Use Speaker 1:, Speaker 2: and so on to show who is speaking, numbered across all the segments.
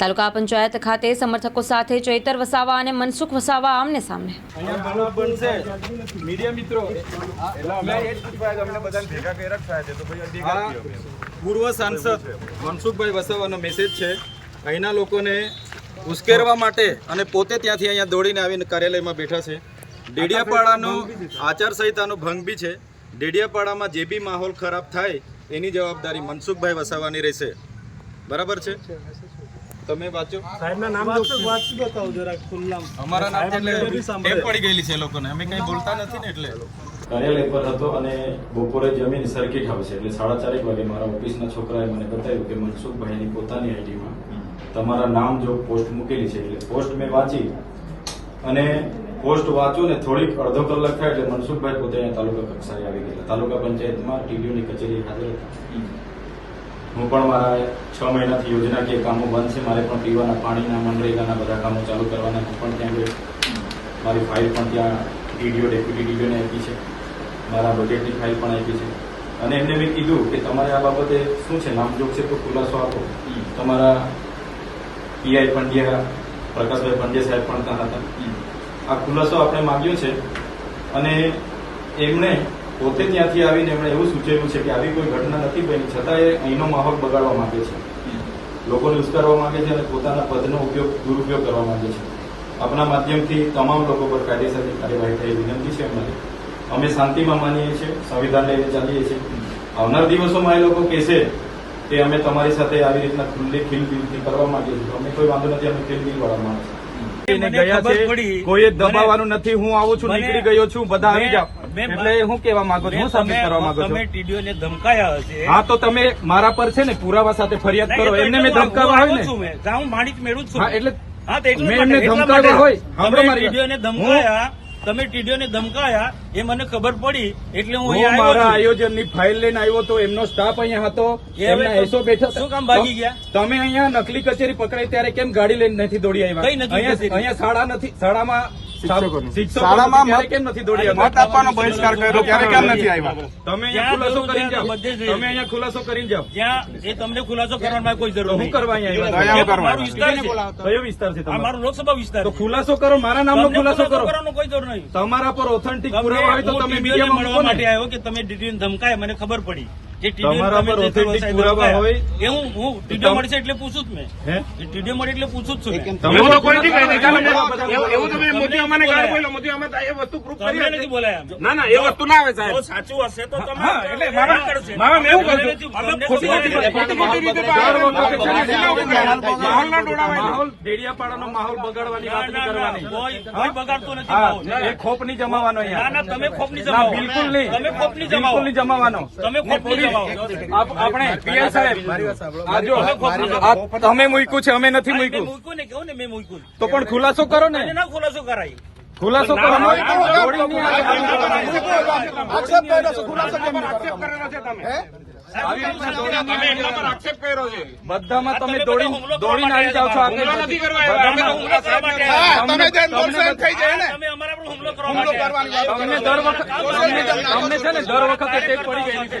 Speaker 1: તાલુકા પંચાયત ખાતે સમર્થકો સાથે ચૈતર વસાવા અને મનસુખ વસાવા આમને સામને
Speaker 2: અહીંયા મીડિયા મિત્રો? પૂર્વ સાંસદ મનસુખભાઈ વસાવાનો મેસેજ છે. અહીંના લોકોને ઉશ્કેરવા માટે અને પોતે ત્યાંથી અહીંયા દોડીને આવીને કાર્યાલયમાં બેઠા છે. ડેડિયાપાડાનો આચારસંહિતાનો ભંગ બી છે. ડેડિયાપાડામાં જે બી માહોલ ખરાબ થાય એની જવાબદારી મનસુખભાઈ વસાવાની રહેશે. બરાબર છે? તમે વાંચો. અમારા નામ એટલે ટેપ પડી ગયેલી છે લોકોને. અમે કઈ બોલતા નથી ને એટલે.
Speaker 3: કાર્યાલય પર હતો અને બપોરે જમીન સર્કિટ આવશે એટલે સાડા ચારેક વાગે મારા ઓફિસના છોકરાએ મને બતાવ્યું કે મનસુખભાઈની પોતાની આઈડીમાં તમારા નામ જો પોસ્ટ મૂકેલી છે. એટલે પોસ્ટ મેં વાંચી. અને પોસ્ટ વાંચું ને થોડીક અડધો કલાક થાય એટલે મનસુખભાઈ પોતે અહીંયા તાલુકા કક્ષાએ આવી ગયેલા. તાલુકા પંચાયતમાં ટીડીઓની કચેરી હાજર હતા. હું પણ મારા છ મહિનાથી યોજનાકીય કામો બંધ છે. મારે પણ પીવાના પાણીના મનરેગાના બધા કામો ચાલુ કરવાના. હું પણ ત્યાં ગયો મારી ફાઇલ પણ ત્યાં ડીડીઓ ડેપ્યુટી ડીડીઓને આપી છે. મારા બજેટની ફાઇલ પણ આપી છે. અને એમને મેં કીધું કે તમારે આ બાબતે શું છે? નામજોગ છે તો ખુલાસો આપો. તમારા પીઆઈ પંડ્યા પ્રકાશભાઈ પંડ્યા સાહેબ પણ ત્યાં હતા. આ ખુલાસો આપણે માગ્યો છે. અને એમણે પોતે ત્યાંથી આવીને એમણે એવું સૂચવ્યું છે કે આવી કોઈ ઘટના નથી બની છતાં એ અહીંનો માહોલ બગાડવા માંગે છે. લોકોને ઉશ્કેરવા માંગે છે અને પોતાના પદનો ઉપયોગ દુરુપયોગ કરવા માંગે છે. આપણા માધ્યમથી તમામ લોકો પર કાયદેસરની કાર્યવાહી થઈ વિનંતી છે અમારી અમે શાંતિમાં માનીએ છીએ સંવિધાન લઈને ચાલીએ છીએ. આવનાર દિવસોમાં એ લોકો કહેશે કે અમે તમારી સાથે આવી રીતના ખુલ્લી ખીલબિલથી કરવા માંગીએ છીએ. અમે કોઈ વાંધો નથી અમે ખીલબિલ વાળા માણસ.
Speaker 2: કોઈએ દબાવવાનું નથી હું આવું છું નીકળી ગયો છું બધા આવી જાઓ. એટલે હું કેવા માંગુ છું હું સબમિટ કરવા માંગુ
Speaker 4: તમે
Speaker 2: છું.
Speaker 4: ટીડીઓ ને ધમકાયા હશે.
Speaker 2: હા તો તમે મારા પર છે ને પુરાવા સાથે ફરિયાદ કરો એમને મેં ધમકાવા
Speaker 4: આવું
Speaker 2: ને.
Speaker 4: હું માણિક મેળવું છું.
Speaker 2: હા એટલે
Speaker 4: હા, તો એટલા
Speaker 2: મેં એમને ધમકાવ્યા હોય. સાંભળો
Speaker 4: તમે
Speaker 2: મારી
Speaker 4: ધમકાયા તમે ટીડીઓને ધમકાયા એ મને ખબર પડી એટલે હું
Speaker 2: મારા આયોજનની ફાઇલ લઈને આવ્યો તો એમનો સ્ટાફ અહીંયા હતો એમના એસો બેઠા
Speaker 4: શું કામ ભાગી ગયા?
Speaker 2: તમે અહીંયા નકલી કચેરી પકડાઈ ત્યારે કેમ ગાડી લઈને નથી દોડી આવ્યા? અહીંયા શાળા નથી શાળામાં
Speaker 5: શાળામાં
Speaker 2: નથી, ત્યારે
Speaker 5: મત-
Speaker 2: કેમ નથી દોડી
Speaker 5: મત આપવાનો બહિષ્કાર કર્યો ત્યારે કેમ નથી આવ્યા?
Speaker 2: તમે અહીંયા ખુલાસો
Speaker 4: જવું
Speaker 2: કરીને જાઓ. તમે અહીંયા ખુલાસો કરીને જાઓ.
Speaker 4: જ્યાં એ તમને ખુલાસો કરવાનો કોઈ જરૂર
Speaker 2: હું કરવા અહીંયા
Speaker 4: વિસ્તાર છે.
Speaker 2: કયો વિસ્તાર છે તમારો?
Speaker 4: મારો લોકસભા વિસ્તાર
Speaker 2: તો ખુલાસો કરો મારા નામનો ખુલાસો કરો.
Speaker 4: કરવાનો કોઈ જરૂર નહીં.
Speaker 2: તમારા પર ઓથેન્ટિક પુરાવા હોય તો તમે મીડિયામાં
Speaker 4: મળવા માટે આવ્યો કે તમે ડીડીઓ ધમકાય મને ખબર પડી. જે
Speaker 2: તમારા પર
Speaker 4: જે
Speaker 2: પુરાવા હોય.
Speaker 4: એ હું હું ટીડીઓ મળશે એટલે પૂછું જ મેં ટીડીઓ મળે એટલે પૂછું જ છું
Speaker 2: તમે
Speaker 5: તો
Speaker 2: તો
Speaker 5: કોઈ નથી કહી
Speaker 2: ખુલાસો
Speaker 5: દીધા.
Speaker 2: કરો.
Speaker 5: એવું એવું તમે મોદી અમને ગાળ
Speaker 4: બોલાયા.
Speaker 5: મોદી અમે એ વસ્તુ પ્રૂફ કરી
Speaker 4: નથી બોલાયા
Speaker 5: ના ના એ વસ્તુ ના આવે સાહેબ
Speaker 4: સાચું હશે તો તમે
Speaker 5: એટલે મારા- મારા એવું
Speaker 4: તમને
Speaker 5: કહ્યું.
Speaker 4: નથી-
Speaker 5: અમે
Speaker 4: તમને
Speaker 5: ખોટી
Speaker 4: ખોટી
Speaker 5: ખોટી
Speaker 4: રીતે-
Speaker 5: ખોટી ખોટી રીતે
Speaker 2: દર વખતે
Speaker 5: માહોલ
Speaker 2: ને
Speaker 5: ડોળાવાય
Speaker 2: માહોલ ડેડિયાપાડાનો માહોલ બગાડવાની વાત નહીં કરવાની
Speaker 4: કોઈ કોઈ બગાડતો નથી
Speaker 2: એ ખોપ નહીં જમાવાનો અહીંયા
Speaker 4: ના તમે
Speaker 2: ખોપની
Speaker 4: જમાવો
Speaker 2: બિલકુલ નહીં
Speaker 4: તમે ખોપની જમાવો
Speaker 2: બિલકુલ નહીં જમાવાનો
Speaker 4: તમે ખોપની જમાવો
Speaker 2: આપ- આપણે પીઆઈ સાહેબ આ જો આ તમે મૂક્યું છે અમે નથી મૂક્યું
Speaker 4: મૂક્યું ને કહું ને મેં મૂક્યું
Speaker 2: તો પણ ખુલાસો કરો ને
Speaker 4: ના ખુલાસો કરાય
Speaker 2: ખુલાસો કરો દોડી નહીં આવે.
Speaker 5: આક્ષેપ કર્યો છે ખુલાસો કેમ આક્ષેપ કરેલો છે તમે
Speaker 2: બધામાં તમે દોડી દોડીને આવી જાવ છો
Speaker 5: નથી
Speaker 2: તમને દર વખત તમને છે ને દર વખતે ટેપ પડી ગયેલી છે.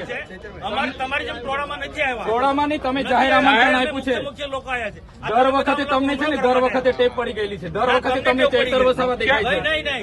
Speaker 4: અમારે ટોળામાં નથી આવ્યા.
Speaker 2: ટોળામાં નહીં તમે જાહેર આમંત્રણ આપ્યું છે.
Speaker 4: મુખ્ય મુખ્ય લોકો આવ્યા છે. આ
Speaker 2: દર વખતે તમને છે ને દર વખતે ટેપ પડી ગયેલી છે. દર વખતે
Speaker 4: તમને
Speaker 2: ચેતર વસાવા દેખાય છે.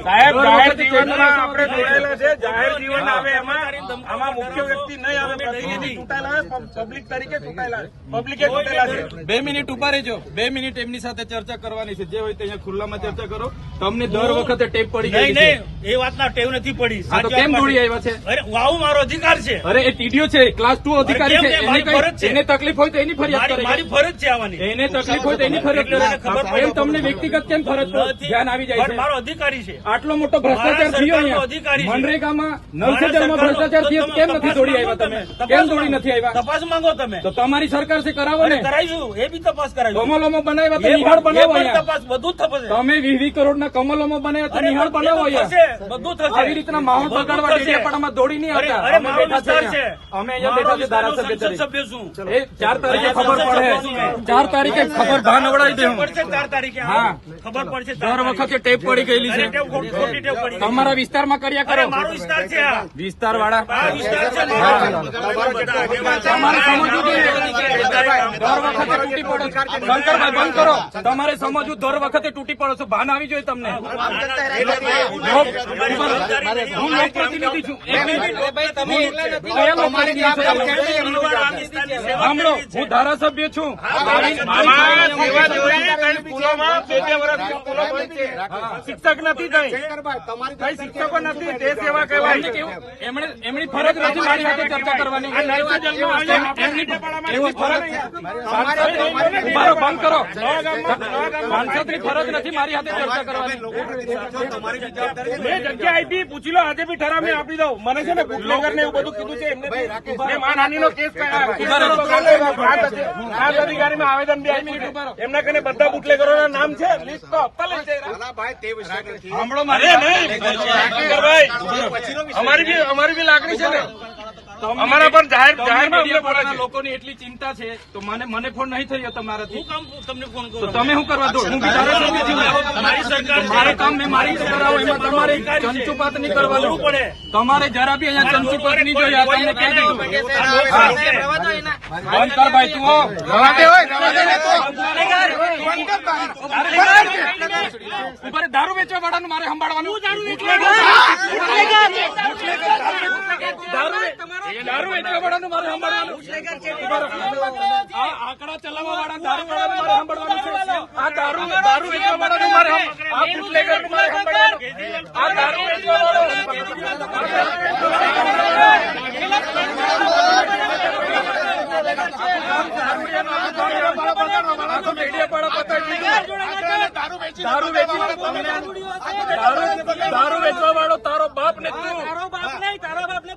Speaker 5: સાહેબ જાહેર જીવનમાં આપણે જોડાયેલા છે. જાહેર જીવન આવે એમાં આમાં મુખ્ય વ્યક્તિ નહીં આવે
Speaker 4: નહીં.
Speaker 5: ચૂંટાયેલા પબ્લિક તરીકે ચૂંટાયેલા પબ્લિકે ચૂંટેલા છે.
Speaker 2: બે મિનિટ ઊભા રહેજો. બે મિનિટ એમની સાથે ચર્ચા કરવાની છે. જે હોય તે અહીંયા ખુલ્લામાં ચર્ચા કરો. તમને દર વખતે ટેપ પડી જાય
Speaker 4: નહીં. એ વાતના ટેવ નથી પડી.
Speaker 2: કેમ દોડી આવ્યા છે?
Speaker 4: અરે વાવ મારો અધિકાર છે.
Speaker 2: અરે એ ટીડીઓ છે. ક્લાસ ટુ અધિકારી છે. એને તકલીફ હોય તો એની ફરિયાદ
Speaker 4: મારી મારી ફરજ છે આવવાની.
Speaker 2: એને તકલીફ હોય તો એની ફરિયાદ કરે. એમ તમને વ્યક્તિગત કેમ ફરજ ધ્યાન આવી જાય છે.
Speaker 4: મારો અધિકારી છે.
Speaker 2: આટલો મોટો ભ્રષ્ટાચાર થયો અહીંયા. મનરેગામાં નલ
Speaker 4: મારા
Speaker 2: સે જલમાં
Speaker 4: સરકારનો-
Speaker 2: ભ્રષ્ટાચાર થયો. કેમ નથી દોડી આવ્યા તમે? કેમ દોડી
Speaker 4: માંગો.
Speaker 2: નથી આવ્યા.
Speaker 4: તપાસ માંગો તમે.
Speaker 2: તો તમારી સરકારથી કરાવો ને.
Speaker 4: કરાવીશું એ બી તપાસ કરાઈશું.
Speaker 2: કમલોમાં બનાવ્યા તો નિહાળ બનાવો
Speaker 4: તપાસ બધું થશે.
Speaker 2: તમે વીસ વીસ કરોડના કમલોમાં બનાવ્યા તો નિહાળ બનાવો
Speaker 4: બધું થશે.
Speaker 2: આવી રીતના માહોલ બગાડવા. ડેડિયાપાડામાં દોડી નહીં આવતા. અમે બેઠા છે. અહીંયા. અમે અહીંયા બેઠા છે ધારાસભ્ય
Speaker 4: સભ્ય છું
Speaker 2: એ ચાર તારીખે ખબર પડે. ચાર તારીખે ખબર ભાન અવડાવી દેવું
Speaker 4: પડશે ચાર તારીખે
Speaker 2: હા.
Speaker 4: ખબર પડશે
Speaker 2: દર વખતે ટેપ પડી ગયેલી છે. તમારા વિસ્તારમાં કર્યા કરો.
Speaker 4: મારો વિસ્તાર છે
Speaker 2: વિસ્તાર વાળા
Speaker 5: વિસ્તાર ને, છે.
Speaker 4: તમારે સમજવું જોઈએ. તૂટી પડો. શંકરભાઈ બંધ કરો. તમારે સમજવું દર વખતે તૂટી પડો છો. ભાન આવી જોઈએ તમને. હું લોકપ્રતિનિધિ છું? સાંભળો હું ધારાસભ્ય છું. શિક્ષક નથી થઈ કઈ શિક્ષકો નથી. તે સેવા કહેવાય. એમણે એમની ફરજ નથી મારી સાથે ચર્ચા કરવાની. એવી બંધ કરો સાંસદની ફરજ નથી મારી હાથે ચર્ચા કરવાની મેં જગ્યા આપી પૂછી લો આજે બી ઠરાવ મેં આપી દઉં મને છે ને બુટલેગર ને એવું બધું કીધું છે એમને મેં નો કેસ અધિકારી અધિકારીમાં આવેદન બી આપ્યું એમના કને બધા બુટલેગરોના નામ છે છે અમારી બી અમારી બી લાગણી છે ને. અમારા પણ જાહેર જાહેરમાં લોકોની એટલી ચિંતા છે. તો મને મને ફોન નહીં થયો તમારાથી.
Speaker 5: તમને ફોન કરો.
Speaker 4: તમે શું કરવા દો? હું બી ધારાસભ્ય છું
Speaker 5: મારી સરકાર
Speaker 4: મારે કામ મેં મારી કરાવો એમાં તમારે ચંચુપાત નહીં કરવાનું
Speaker 5: કરવું પડે.
Speaker 4: તમારે જરા બી અહીંયા ચંચુપાત નહીં જોઈએ તમને કહી દીધું. બંધ કર ભાઈ તું હો. ઊભા રહે, દારૂ વેચવા વાળાનું મારે સંભાળવાનું. દારૂ વે- વેચવા વાળાનું મારે સંભાળવાનું ઊભા રહો. આ આંકડા ચલાવવા વાળા દારૂ વાળાનું મારે સંભાળવાનું છે આ દારૂ દારૂ વેચવા વાળાનું મારે સંભ- આ બુટલેગરનું મારે સંભાળવાનું આ દારૂ વેચવા વાળો દારૂ વેચી દારૂ દારૂ વેચવા વાળો તારો બાપ ને તું તારો બાપ નહીં તારો બાપ ને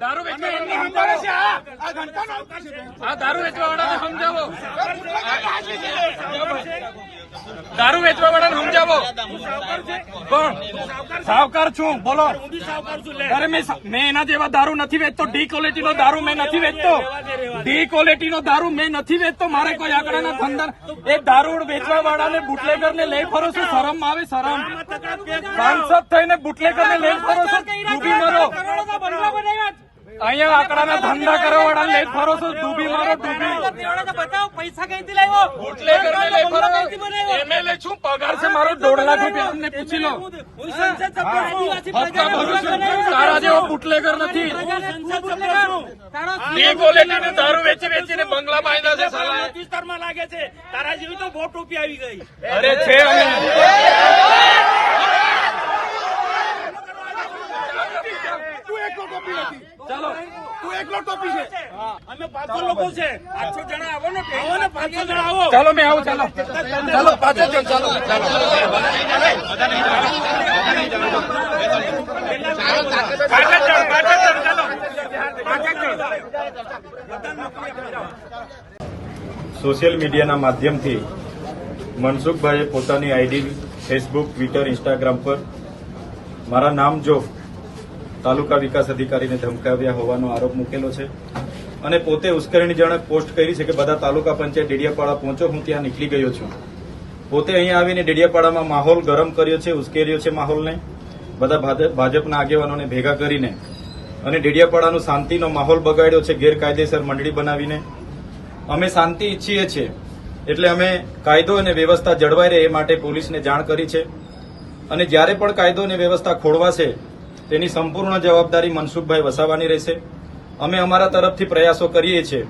Speaker 4: દારૂ વેચવા એમને સમજાવે છે આ આ દારૂ વેચવા વાળાને સમજાવો. દારૂ વેચવા સમજાવો. પણ સાવકાર છું, બોલો. અરે, મેં એના જેવા દારૂ નથી વેચતો. ડી ક્વોલિટી નો દારૂ મેં નથી વેચતો. ડી ક્વોલિટી નો દારૂ મેં નથી વેચતો. મારે કોઈ આંકડાના ધંધા એ દારૂ વેચવા વાળાને બુટલેગર ને લઈ ફરો છો શરમ આવે, શરમ. સાંસદ થઈને બુટલેગર ને લઈ ફરો છો ડૂબી મરો. અહીંયા આંકડાના ધંધા કરવા વાળા લઈ ફરો છો ડૂબી મારો ડૂબી. બુટલેગર ને લઈ ફરો એમએલએ છું. પગાર છે મારો દોઢ લાખ રૂપિયા અમને પૂછી લો. હપ્તા ભરું છું. તારા જેવો બુટલેગર નથી. એ ક્વોલિટી ને દારૂ વેચી વેચીને બંગલા બાંધ્યા છે સાલા.
Speaker 5: વિસ્તારમાં લાગે છે. તારા જેવી તો બહુ રૂપિયા આવી ગઈ.
Speaker 4: અરે છે અમે છે.
Speaker 5: અમે પાંચસો લોકો છે. પાંચસો જણા આવો ને આવો ને પાંચસો જણા આવો.
Speaker 4: ચાલો મેં આવું ચાલો. ચાલો પાંચસો જણ ચાલો ચાલો. ચાલો.
Speaker 3: સોશિયલ મીડિયાના માધ્યમથી મનસુખભાઈએ પોતાની આઈડી ફેસબુક ટ્વિટર ઇન્સ્ટાગ્રામ પર મારા નામ જો તાલુકા વિકાસ અધિકારીને ધમકાવ્યા હોવાનો આરોપ મૂકેલો છે. અને પોતે ઉશ્કેરણીજનક પોસ્ટ કરી છે કે બધા તાલુકા પંચાયત ડેડિયાપાડા પહોંચો, હું ત્યાં નીકળી ગયો છું. પોતે અહીંયા આવીને ડેડિયાપાડામાં માહોલ ગરમ કર્યો છે, ઉશ્કેર્યો છે માહોલને. બધા ભાજપ- ભાજપના આગેવાનોને ભેગા કરીને અને ડેડિયાપાડાનો શાંતિનો માહોલ બગાડ્યો છે, ગેરકાયદેસર મંડળી બનાવીને. અમે શાંતિ ઈચ્છીએ છીએ, એટલે અમે કાયદો અને વ્યવસ્થા જળવાઈ રહે એ માટે પોલીસને જાણ કરી છે. અને જ્યારે પણ કાયદો અને વ્યવસ્થા ખોળવાશે તેની સંપૂર્ણ જવાબદારી મનસુખભાઈ વસાવાની રહેશે. અમે અમારા તરફથી પ્રયાસો કરીએ છીએ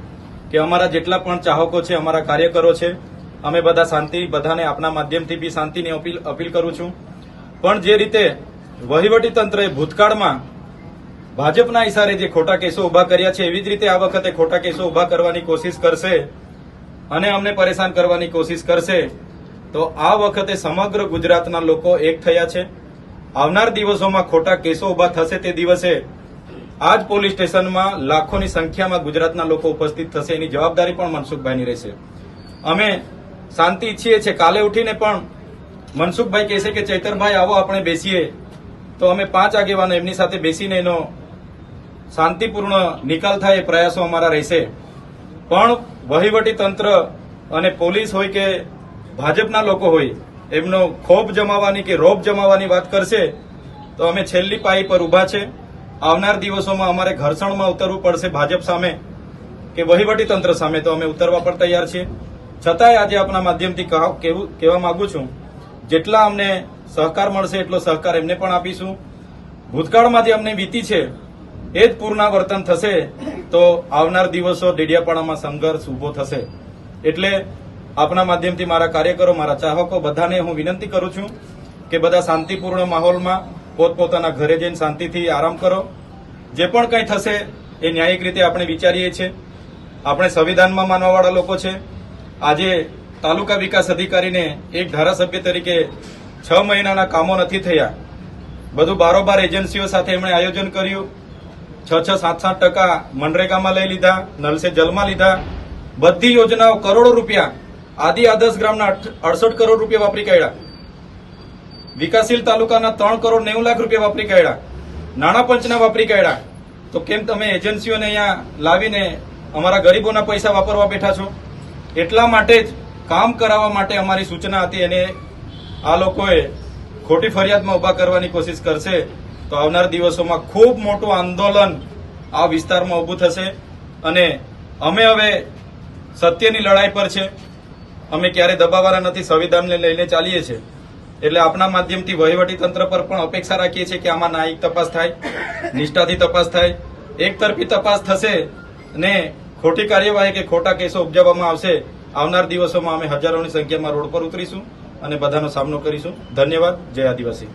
Speaker 3: કે અમારા જેટલા પણ ચાહકો છે, અમારા કાર્યકરો છે, અમે બધા શાંતિ, બધાને આપના માધ્યમથી બી શાંતિની અપીલ અપીલ કરું છું. પણ જે રીતે વહીવટી તંત્રએ ભૂતકાળમાં ભાજપના ઇશારે જે ખોટા કેસો ઊભા કર્યા છે, એવી જ રીતે આ વખતે ખોટા કેસો ઊભા કરવાની કોશિશ કરશે અને અમને પરેશાન કરવાની કોશિશ કરશે, તો આ વખતે સમગ્ર ગુજરાતના લોકો એક થયા છે. આવનાર દિવસોમાં ખોટા કેસો ઊભા થશે તે દિવસે આ જ પોલીસ સ્ટેશનમાં લાખોની સંખ્યામાં ગુજરાતના લોકો ઉપસ્થિત થશે એની જવાબદારી પણ મનસુખભાઈની રહેશે. અમે શાંતિ ઈચ્છીએ છીએ. કાલે ઉઠીને પણ મનસુખભાઈ કહેશે કે, ચૈતરભાઈ, આવો આપણે બેસીએ. તો અમે પાંચ આગેવાનો એમની સાથે બેસીને એનો શાંતિપૂર્ણ નિકાલ થાય એ પ્રયાસો અમારા રહેશે. પણ વહીવટી તંત્ર અને પોલીસ હોય કે ભાજપના લોકો હોય એમનો ખોફ જમાવવાની કે રોપ જમાવવાની વાત કરશે, તો અમે છેલ્લી પાઈ પર ઊભા છે. આવનાર દિવસોમાં અમારે ઘર્ષણમાં ઉતરવું પડશે ભાજપ સામે કે વહીવટી તંત્ર સામે, તો અમે ઉતરવા પણ તૈયાર છીએ. છતાંય આજે આપણા માધ્યમથી કહેવું- માંગુ છું, જેટલા અમને સહકાર મળશે એટલો સહકાર એમને પણ આપીશું. ભૂતકાળમાં જે અમને વીતી છે, એ જ પુનરાવર્તન થશે, તો આવનાર દિવસો ડેડિયાપાડામાં સંઘર્ષ ઊભો થશે. એટલે આપના માધ્યમથી મારા કાર્યકરો, મારા ચાહકો, બધાને હું વિનંતી કરું છું કે બધા શાંતિપૂર્ણ માહોલમાં પોતપોતાના ઘરે જઈને શાંતિથી આરામ કરો. જે પણ કંઈ થશે એ ન્યાયિક રીતે આપણે વિચારીએ છીએ. આપણે સંવિધાનમાં માનવાવાળા લોકો છે. આજે તાલુકા વિકાસ અધિકારીને એક ધારાસભ્ય તરીકે છ મહિનાના કામો નથી થયા. બધું બારોબાર એજન્સીઓ સાથે એમણે આયોજન કર્યું. છ છ, સાત સાત ટકા મનરેગામાં લઈ લીધા, નલસે જલમાં લીધા. બધી યોજનાઓ કરોડો રૂપિયા આદિ આદર્શ ગ્રામના અડસઠ કરોડ રૂપિયા વાપરી કાઢ્યા. વિકાસશીલ તાલુકાના ત્રણ કરોડ નેવું લાખ રૂપિયા વાપરી કાઢ્યા. નાણાં પંચના વાપરી કાઢ્યા. તો કેમ તમે એજન્સીઓને અહીંયા લાવીને અમારા ગરીબોના પૈસા વાપરવા બેઠા છો? એટલા માટે જ કામ કરાવવા માટે અમારી સૂચના હતી અને આ લોકોએ ખોટી ફરિયાદમાં ઊભા કરવાની કોશિશ કરશે તો આવનાર દિવસોમાં ખૂબ મોટું આંદોલન આ વિસ્તારમાં ઊભું થશે અને અમે હવે સત્યની લડાઈ પર છે. અમે ક્યારે દબાવવાના નથી, સંવિધાનને લઈને ચાલીએ છીએ. એટલે આપણા માધ્યમથી વહીવટી તંત્ર પર પણ અપેક્ષા રાખીએ છીએ કે આમાં ન્યાયિક તપાસ થાય, નિષ્ઠાથી તપાસ થાય. એકતરફી તપાસ થશે ને ખોટી કાર્યવાહી કે ખોટા કેસો ઉપજાવવામાં આવશે, આવનાર દિવસોમાં અમે હજારોની સંખ્યામાં રોડ પર ઉતરીશું અને બધાનો સામનો કરીશું. ધન્યવાદ. જય આદિવાસી.